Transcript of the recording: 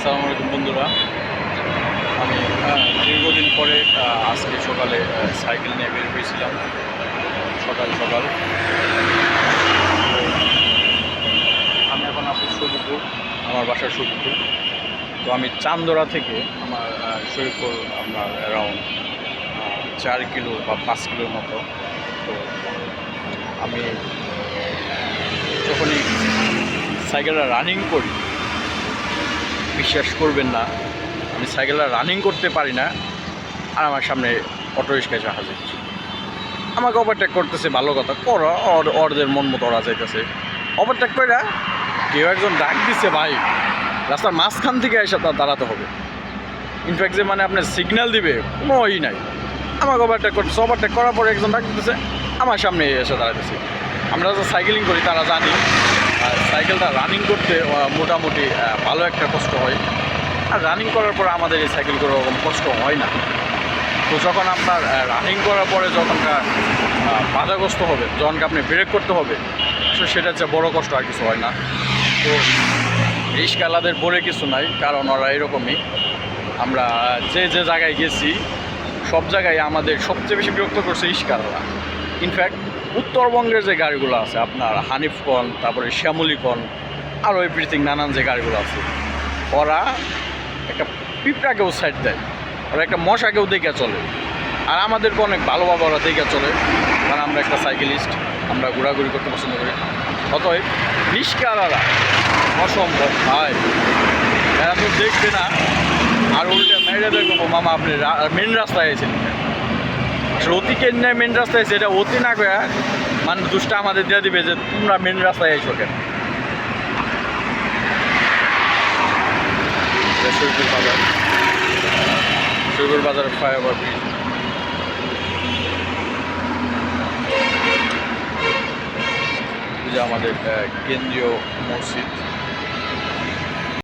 আসসালামু আলাইকুম, বন্ধুরা। আমি দীর্ঘদিন পরে আজকে সকালে সাইকেল নিয়ে বের হয়েছিলাম। সকাল সকাল। আমি এখন আছি শরীরপুর আমার বাসা শরীরপুর তো আমি চান্দরা থেকে আমার শরীরপুর আপনার অ্যারাউন্ড চার কিলো বা পাঁচ কিলোর মতো। তো আমি যখনই সাইকেলটা রানিং করি বিশ্বাস করবেন না। আমি সাইকেলটা রানিং করতে পারি না। আর আমার সামনে অটো রিক্সা এসে হাজির আমাকে ওভারটেক করতেছে, ভালো কথা। করো ওরদের মন মতো ওরা যাইতেছে। ওভারটেক করে কেউ একজন ডাক দিচ্ছে ভাই, রাস্তার মাঝখান থেকে এসে তার দাঁড়াতে হবে। ইনফ্যাক্ট যে মানে আপনার সিগন্যাল দিবে, কোনো ই নাই। আমাকে ওভারটেক করতেছে। ওভারটেক করার পরে একজন ডাক দিতেছে, আমার সামনে এসে দাঁড়াতেছে আমরা যে সাইকেলিং করি, তারা জানি। আর সাইকেলটা রানিং করতে মোটামুটি ভালো একটা কষ্ট হয়। আর রানিং করার পরে আমাদের এই সাইকেল করে ওরকম কষ্ট হয় না। তো যখন আপনার রানিং করার পরে যখন আহ, বাধাগ্রস্ত হবে যখন আপনি ব্রেক করতে হবে আসলে সেটা হচ্ছে বড় কষ্ট আর কিছু হয় না। তো রিস্কালাদের বলে কিছু নাই কারণ ওরা এরকমই। আমরা যে যে জায়গায় গেছি সব জায়গায় আমাদের সবচেয়ে বেশি বিরক্ত করছে ইস্কাররা ইনফ্যাক্ট উত্তরবঙ্গের যে গাড়িগুলো আছে, আপনার হানিফকন তারপরে শ্যামলিকন আরও এভরিথিং নানান যে গাড়িগুলো আছে, ওরা একটা পিঁপড়াকেও সাইড দেয়, ওরা একটা মশাকেও দেখে চলে। আর আমাদেরকে অনেক ভালোভাবে ওরা দেখে চলে। কারণ আমরা একটা সাইকেলিস্ট আমরা ঘোরাঘুরি করতে পছন্দ করি। অতএব নিষ্কারারা অসম্ভব, ভাই। এরা তো দেখবে না। আর উল্টে মেরে দেখব মামা, আপনি মেন রাস্তায় এসেছেন আসলে অতিকে নিয়ে মেন রাস্তায় এসে এটা অতি না করে মানে দুষ্টা আমাদের দিয়ে দিবে যে তোমরা মেন রাস্তায় এসো কেন? বাজার। শরীফুল বাজার ফ্লাইওভার ব্রিজ যে আমাদের কেন্দ্রীয় মসজিদ।